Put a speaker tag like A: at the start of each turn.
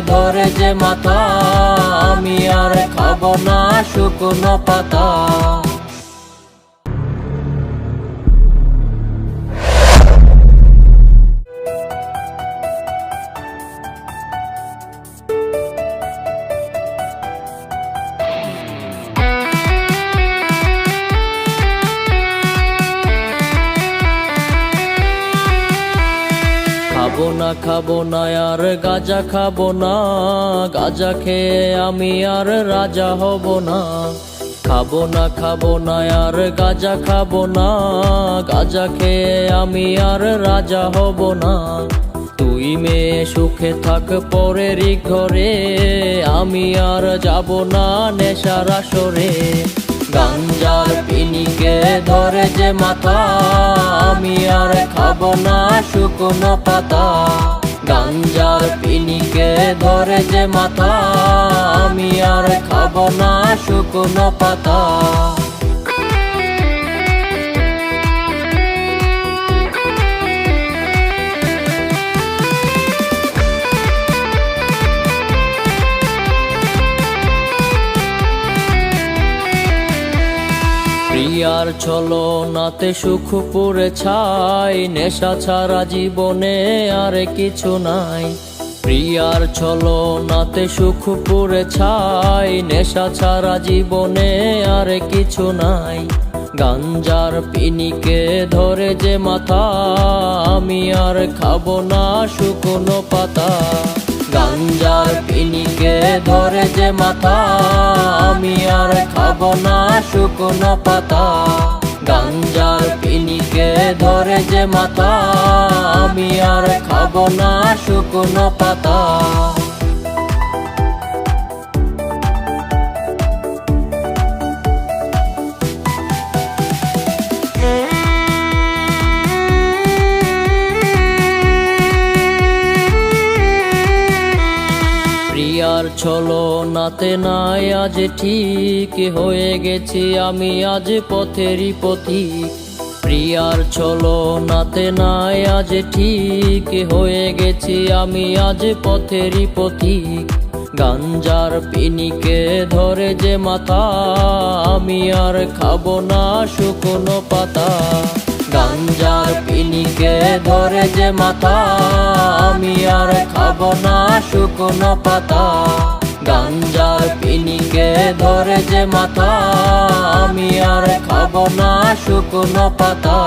A: ধরে যে মাথা আমি আর খাব না শুকনো পাতা। খাব না খাব না, আর গাজা খাব না। গাজা খেয়ে আমি আর রাজা হব না। খাব না খাব না, আর গাজা খাব না। গাজা খেয়ে আমি আর রাজা হব না। তুই মেয়ে সুখে থাক পরেরই ঘরে। আমি আর যাব না নেশার আসরে। গাঞ্জার পিনিকে ধরে যে মাথা, আমি আর খাব না শুকনো পাতা গাঞ্জার পিনিকে ধরে যে মাথা, আমি আর খাব না শুকনো পাতা প্রিয়ার চলো নাতে সুখ পুরে ছাই। নেশা ছাড়া জীবনে আর কিছু নাই। প্রিয়ার চলো নাতে সুখ পুরে ছাই। নেশা ছাড়া জীবনে আর কিছু নাই। গাঞ্জার পিনিকে ধরে যে মাথা, আমি আর খাব না শুকনো পাতা। পিনিকে ধরে যে মাথা আমি আর খাব না শুকনো পাতা। গাঞ্জার পিনিকে ধরে যে মাথা আমি আর খাব না শুকনো পাতা। চলো নাতে নাই, আজ ঠিক হয়ে গেছি আমি, আজ পথেরই পথিক প্রিয়ার চলো নাতে নাই, আজ ঠিক হয়ে গেছি আমি, আজ পথেরই পথিক গাঞ্জার পিনিকে ধরে যে মাথা, আমি আর খাব না শুকনো পাতা। গাঞ্জার পিনিকে ধরে যে মাথা আমি আর খাব না শুকনো পাতা। গাঞ্জার পিনিকে ধরে যে মাথা আমি আর খাব না শুকনো পাতা।